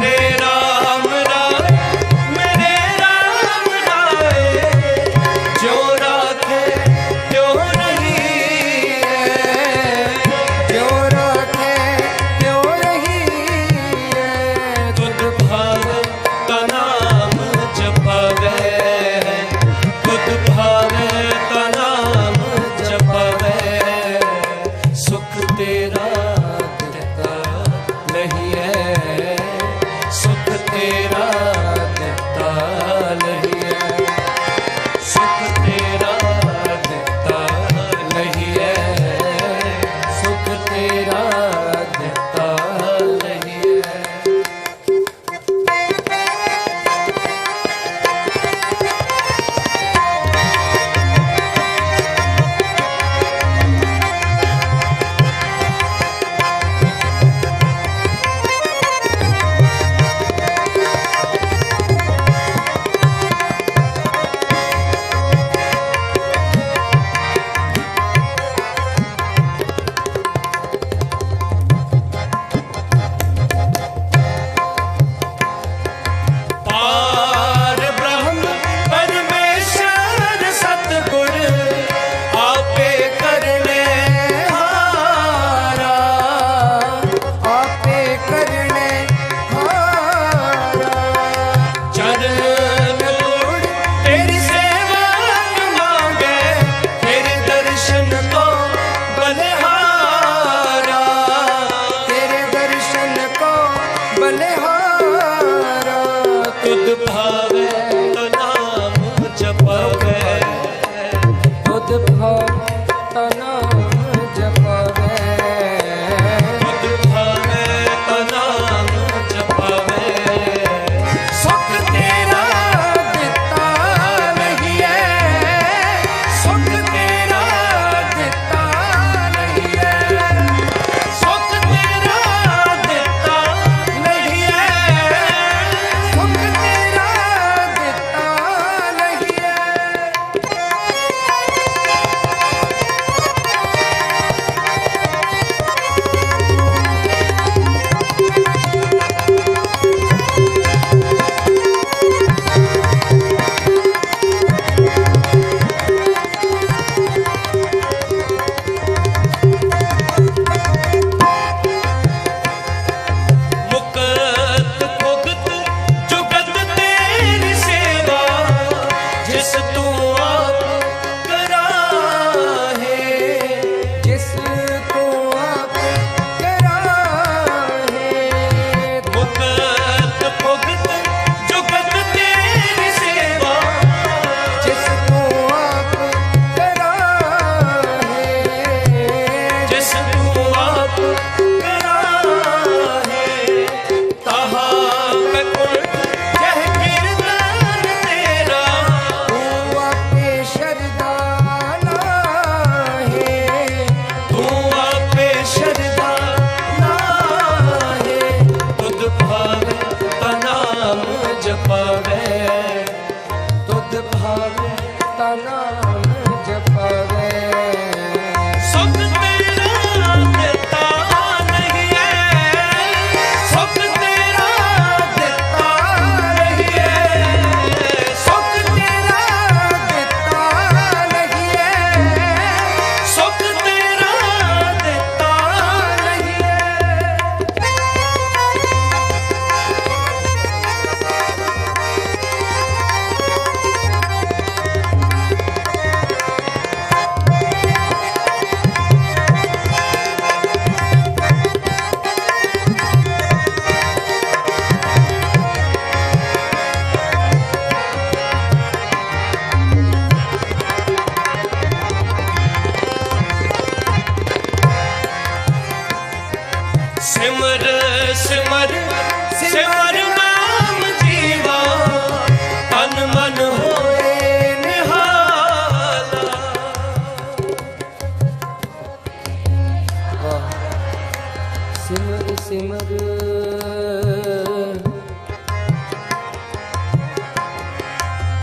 ਮੇਰੇ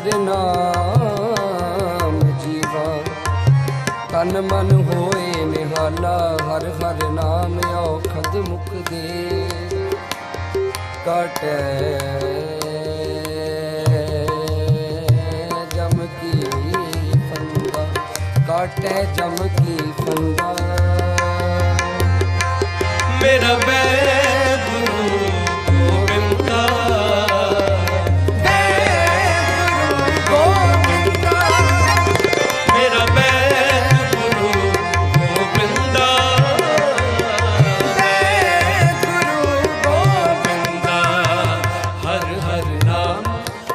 ਹਰ ਜੀਵਾ। ਤਨ ਮਨ ਹੋਏ ਨਿਹਾਲਾ, ਹਰ ਹਰ ਨਾਮ ਔਖਦ ਮੁਕਦੇ। ਕਟੈ ਜਮ ਕੀ ਫੰਦਾ। ਚਮਕੀ ਜਮ ਫੰਦਾ। ਮੇਰਾ ਬੈ ਹਰ ਨਾਮ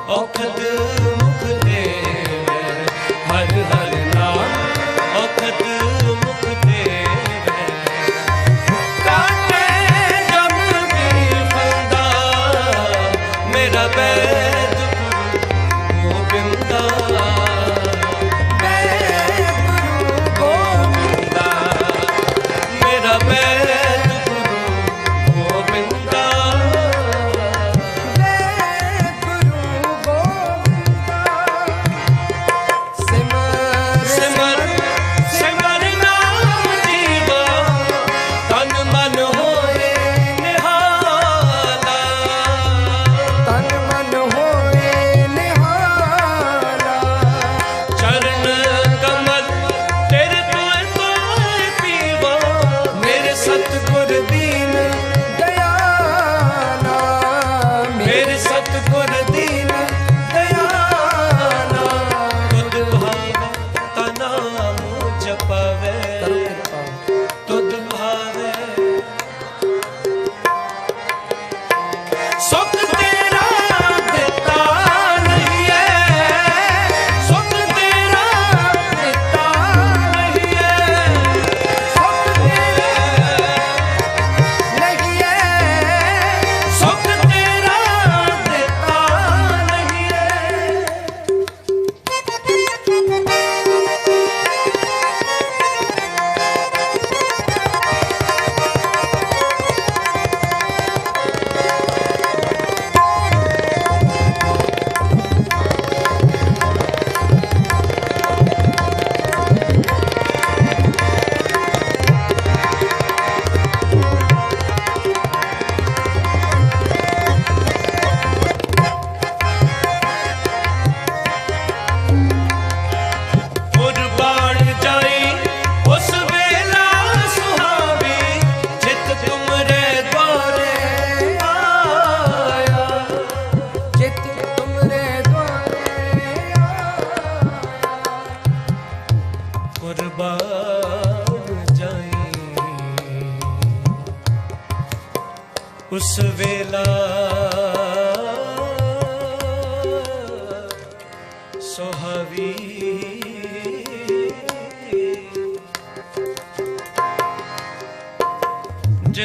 ਔਖਦ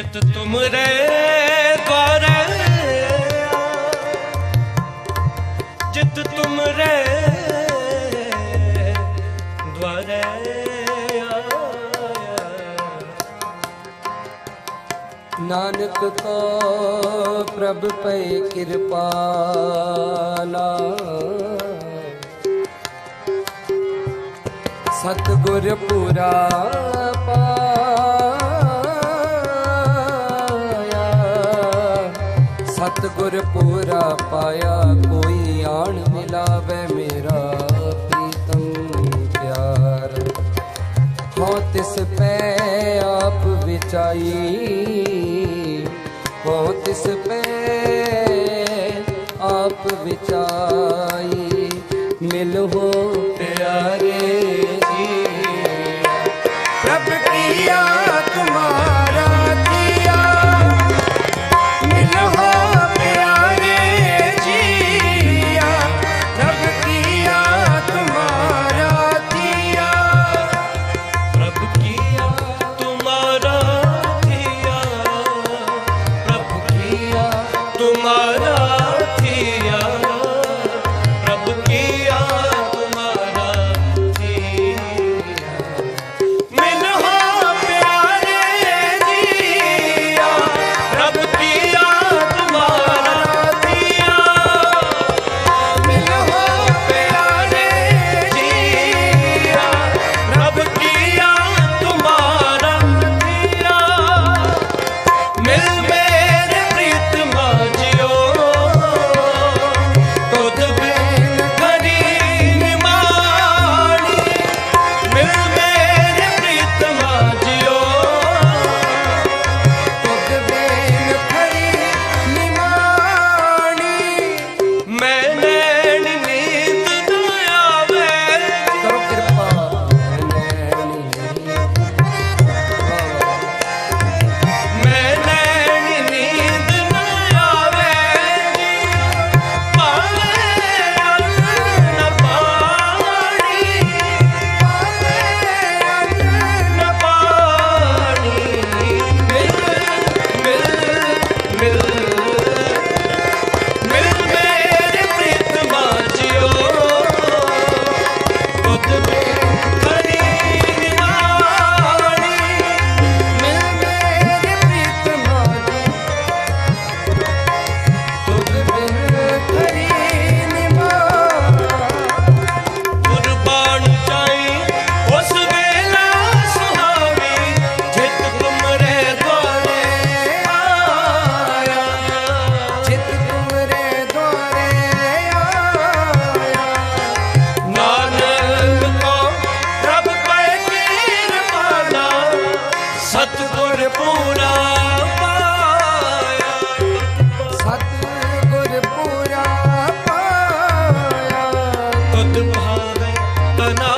चित तुमरे गौरे चित तुमरे द्वारे ਨਾਨਕ ਕੋ ਪ੍ਰਭ ਪੈ ਕਿਰਪਾਲਾ ਸਤਗੁਰ ਪੁਰਾ ਗੁਰ ਪੂਰਾ ਪਾਇਆ, ਕੋਈ ਆਣ ਮਿਲਾਵੇ ਮੇਰਾ ਪ੍ਰੀਤਮ ਪਿਆਰ। ਹੋ, ਤਿਸ ਪੈ ਆਪ ਵਿਚਾਈ, ਹੋ, ਤਿਸ ਪੈ ਆਪ ਵਿਚਾਰ Middle तना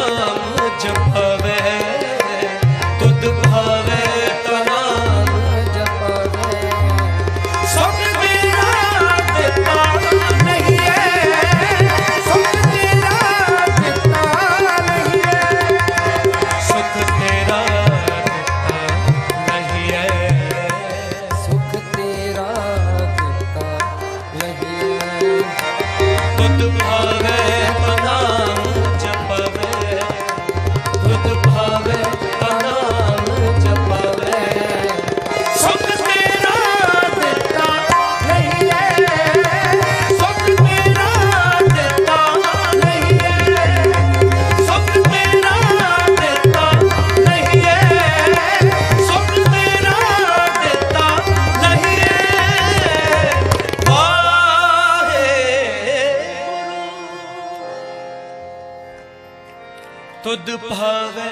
ਤੁਧ ਭਾਵੇ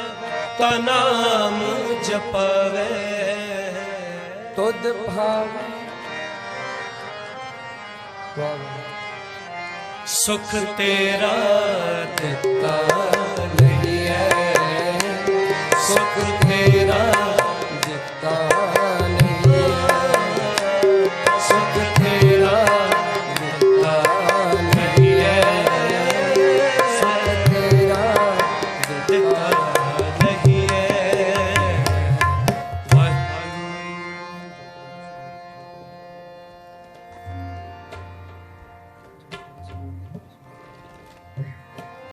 ਤਾ ਨਾਮ ਜਪਵੇ। ਤੁਧ ਭਾਵੇ। ਸੁਖ ਤੇਰਾ ਦਿੱਤਾ ਨਹੀਂ ਹੈ ਸੁਖ ਤੇਰਾ